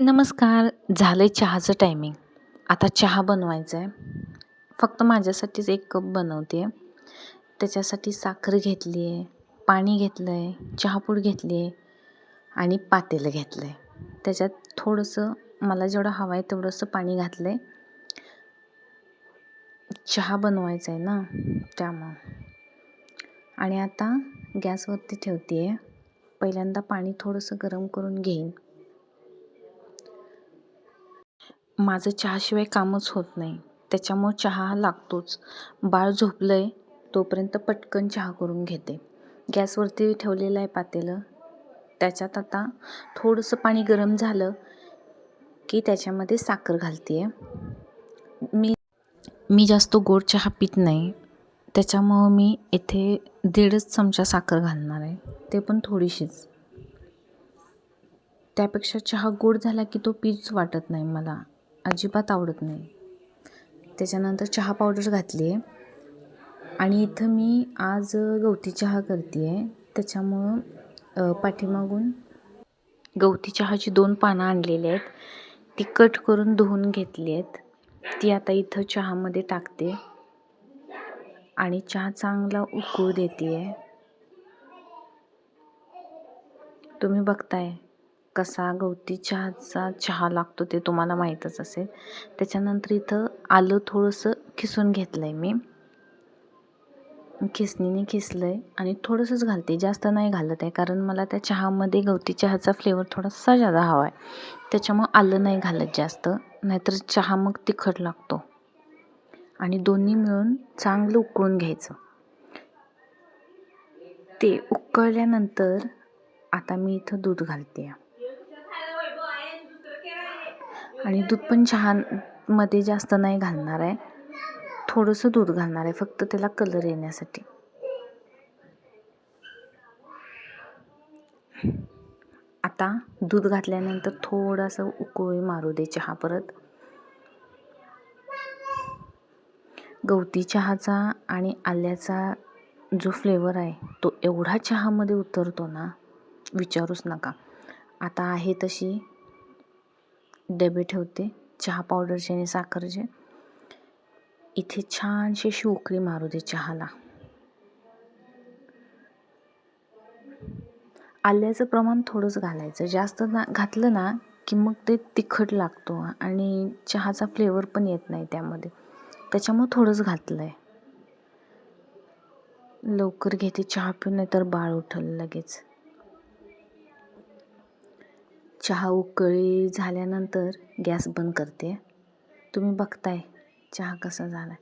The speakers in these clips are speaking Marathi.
नमस्कार झालं आहे चहाचं टायमिंग आता चहा बनवायचा आहे फक्त माझ्यासाठीच एक कप बनवते. आहे त्याच्यासाठी साखर घेतली आहे पाणी घेतलं आहे चहापूड घेतली आहे आणि पातेलं घेतलं आहे त्याच्यात थोडंसं मला जेवढं हवं आहे तेवढंसं पाणी घातलं आहे चहा बनवायचा आहे ना त्यामुळं. आणि आता गॅसवरती ठेवते आहे पहिल्यांदा पाणी थोडंसं गरम करून घेईन. माझं चहाशिवाय कामच होत नाही. त्याच्यामुळं चहा हा लागतोच. बाळ झोपलं आहे तोपर्यंत पटकन चहा करून घेते. गॅसवरती ठेवलेलं आहे पातेलं. त्याच्यात आता थोडंसं पाणी गरम झालं की त्याच्यामध्ये साखर घालते आहे मी मी जास्त गोड चहा पित नाही. त्याच्यामुळं मी इथे दीडच चमचा साखर घालणार आहे. ते पण थोडीशीच. त्यापेक्षा चहा गोड झाला की तो पीच वाटत नाही मला. अजिबात आवडत नाही. त्याच्यानंतर चहा पावडर घातली आहे आणि इथं मी आज गवती चहा करते आहे त्याच्यामुळं पाठीमागून गवती चहाची दोन पानं आणलेली आहेत. ती कट करून धुवून घेतली आहेत. ती आता इथं चहामध्ये टाकते. आणि चहा चांगला उकळू देते आहे तुम्ही बघताय. कसा गवती चहाचा चहा लागतो ते तुम्हाला माहीतच असेल. त्याच्यानंतर इथं आलं थोडंसं खिसून घेतलं आहे मी. खिसणीने खिसलं आहे आणि थोडंसंच घालते. जास्त नाही घालत आहे कारण मला त्या चहामध्ये गवती चहाचा फ्लेवर थोडासा जादा हवा आहे त्याच्यामुळं आलं नाही घालत जास्त. नाहीतर चहा मग तिखट लागतो. आणि दोन्ही मिळून चांगलं उकळून घ्यायचं. ते उकळल्यानंतर आता मी इथं दूध घालते आणि दूध पण चहामध्ये जास्त नाही घालणार आहे. थोडंसं दूध घालणार आहे फक्त त्याला कलर येण्यासाठी. आता दूध घातल्यानंतर थोडंसं उकळी मारू दे चहा परत. गवती चहाचा आणि आल्याचा जो फ्लेवर आहे तो एवढा चहामध्ये उतरतो ना विचारूच नका. आता आहे तशी डबे ठेवते चहा पावडरचे आणि साखरचे इथे छानशी अशी उकळी मारू दे चहाला. आल्याचं प्रमाण थोडंच घालायचं. जास्त ना घातलं ना की मग ते तिखट लागतो आणि चहाचा फ्लेवर पण येत नाही त्यामध्ये. त्याच्यामुळं थोडंच घातलं आहे लवकर घेते चहा पिऊन नाही तर बाळ उठल लगेच. चहा उकळी झाल्यानंतर गॅस बंद करते. तुम्ही बघताय चहा कसा झाला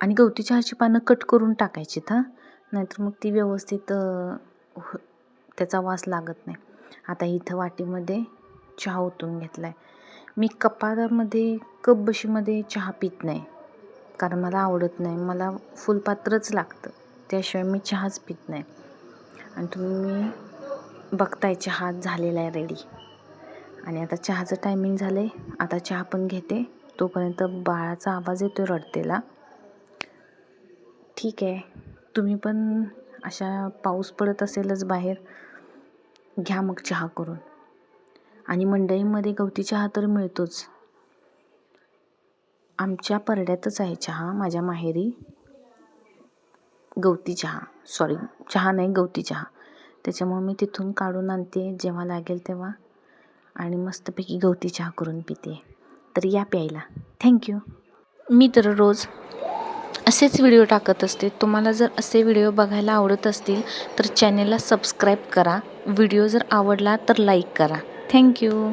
आणि गवती चहाची पानं कट करून टाकायचीत हां? नाहीतर मग ती व्यवस्थित हो, त्याचा वास लागत नाही. आता इथं वाटीमध्ये चहा ओतून घेतला आहे मी कपारामध्ये कप बशीमध्ये चहा पित नाही. कारण मला आवडत नाही. मला फुलपात्रच लागतं. त्याशिवाय मी चहाच पित नाही. आणि तुम्ही बघताय चहा झालेला आहे रेडी आणि आता चहाचं टायमिंग झालं आहे आता चहा पण घेते. तोपर्यंत बाळाचा आवाज येतो रडतेला. ठीक आहे. तुम्ही पण अशा पाऊस पडत असेलच बाहेर घ्या मग चहा करून. आणि मंडईमध्ये गवती चहा तर मिळतोच. आमच्या परड्यातच आहे चहा माझ्या माहेरी. गवती चहा. सॉरी चहा नाही गवती चहा. त्याच्यामुळे मी तिथून काढून आणते जेव्हा लागेल तेव्हा. आणि मस्तपैकी गवती चहा करून पिते. तर या प्यायला. थँक्यू मी तर रोज असेच व्हिडिओ टाकत असते. तुम्हाला जर असे व्हिडिओ बघायला आवडत असतील तर चॅनेलला सबस्क्राईब करा. व्हिडिओ जर आवडला तर लाईक करा. थँक्यू